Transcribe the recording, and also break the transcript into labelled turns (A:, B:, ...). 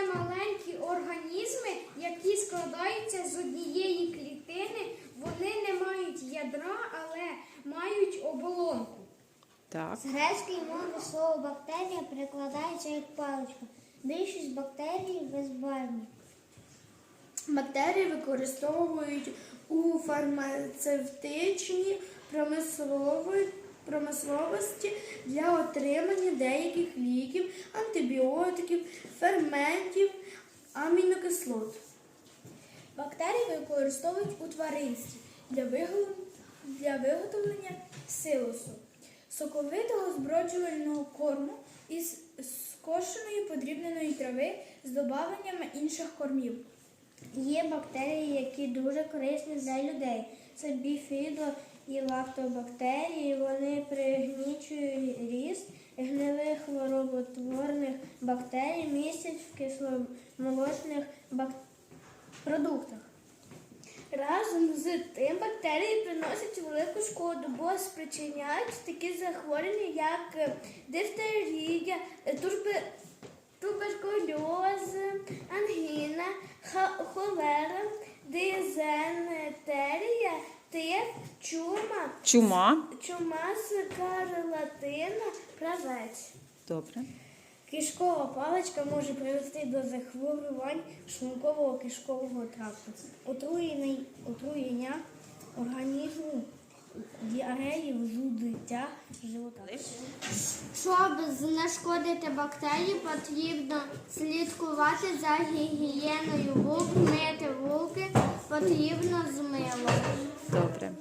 A: це маленькі організми, які складаються з однієї клітини. Вони не мають ядра, але мають оболонку.
B: Так.
C: З грецької мови слово бактерія перекладається як паличка. Більшість бактерій безбарвні. Бактерії використовують у фармацевтичній промисловій промисловості для отримання деяких ліків, антибіотиків, ферментів, амінокислот.
D: Бактерії використовують у тваринстві для виготовлення, силосу, соковитого зброджувального корму із скошеної подрібненої трави з добавленнями інших кормів.
C: Є бактерії, які дуже корисні для людей. Це біфідо і лактобактерії. Вони пригнічують ріст гнилих хвороботворних бактерій, містять в кисломолочних бак... продуктах. Разом з тим бактерії приносять велику шкоду, бо спричиняють такі захворювання, як дифтерія, турбе- туберкульоз, ангіна, холера, дизентерія, тиф, чума,
B: Чума.
C: чума, скарлатина, правець.
B: Добре.
C: Кишкова паличка може привести до захворювань шлункового кишкового тракту, отруєння, отруєння жудиття живота. Щоб знешкодити бактерії, потрібно слідкувати за гігієною вулк, мити вулки потрібно з милом.
B: Добре.